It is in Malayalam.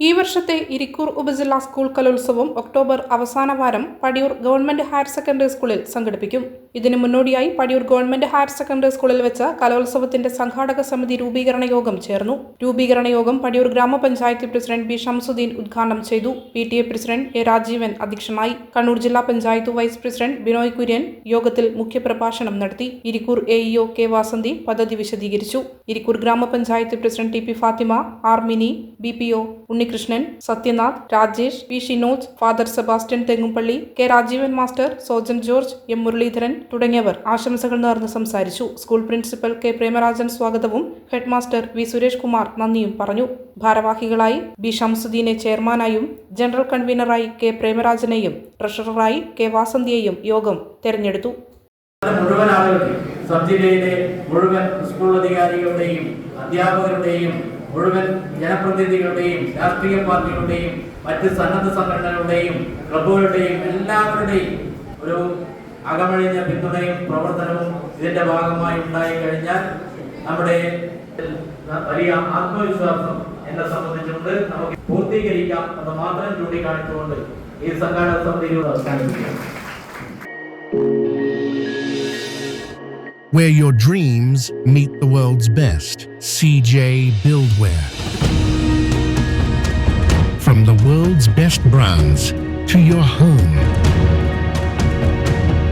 ഈ വർഷത്തെ ഇരിക്കൂർ ഉപജില്ലാ സ്കൂൾ കലോത്സവം ഒക്ടോബർ അവസാന വാരം പടിയൂർ ഗവൺമെന്റ് ഹയർ സെക്കൻഡറി സ്കൂളിൽ സംഘടിപ്പിക്കും. ഇതിനു മുന്നോടിയായി പടിയൂർ ഗവൺമെന്റ് ഹയർ സെക്കൻഡറി സ്കൂളിൽ വെച്ച കലോത്സവത്തിന്റെ സംഘാടക സമിതി രൂപീകരണ യോഗം ചേർന്നു. രൂപീകരണ യോഗം പടിയൂർ ഗ്രാമപഞ്ചായത്ത് പ്രസിഡന്റ് ബി ഷംസുദ്ദീൻ ഉദ്ഘാടനം ചെയ്തു. P T A president A Rajeevan അധ്യക്ഷനായി. കണ്ണൂർ ജില്ലാ പഞ്ചായത്ത് വൈസ് പ്രസിഡന്റ് ബിനോയ് കുര്യൻ യോഗത്തിൽ മുഖ്യപ്രഭാഷണം നടത്തി. Irikkur A EO K Vasanthi പദ്ധതി വിശദീകരിച്ചു. ഇരിക്കൂർ ഗ്രാമപഞ്ചായത്ത് president T P Fathima R Mini B P O Unnikrishnan Sathyanath Rajesh P Shinoj father Sebastian Thengumpally K Rajeevan master Sojan George M Muraleedharan തുടങ്ങിയവർ ആശംസകൾ നേർന്ന് സംസാരിച്ചു. സ്കൂൾ പ്രിൻസിപ്പൽ കെ പ്രേമരാജൻ സ്വാഗതവും ഹെഡ്മാസ്റ്റർ വി സുരേഷ് കുമാർ നന്ദിയും പറഞ്ഞു. ഭാരവാഹികളായി ബി ഷംസുദ്ദീനെ ചെയർമാനായും ജനറൽ കൺവീനറായി കെ പ്രേമരാജനെയും ട്രഷററായി കെ വാസന്തിയെയും യോഗം തെരഞ്ഞെടുത്തു. മുഴുവൻ ആളുകളെയും സബ് മുഴുവൻ സ്കൂൾ അധികാരികളുടെയും അധ്യാപകരുടെയും മുഴുവൻ ജനപ്രതിനിധികളുടെയും രാഷ്ട്രീയ പാർട്ടികളുടെയും മറ്റ് സന്നദ്ധ സംഘടനകളുടെയും ക്ലബുകളുടെയും എല്ലാവരുടെയും ഒരു അകമഴിഞ്ഞ പിന്തുണയും പ്രവർത്തനവും ഇതിന്റെ ഭാഗമായി ഉണ്ടായി കഴിഞ്ഞാൽ നമ്മുടെ വലിയ ആത്മവിശ്വാസം എന്നെ സംബന്ധിച്ചുകൊണ്ട് നമുക്ക് പൂർത്തീകരിക്കാം എന്ന് മാത്രം ചൂണ്ടിക്കാണിച്ചുകൊണ്ട് ഈ സംഘാടന സമിതിയിലൂടെ അവസാനിപ്പിക്കാം where your dreams meet the world's best. CJ Buildware. From the world's best brands to your home.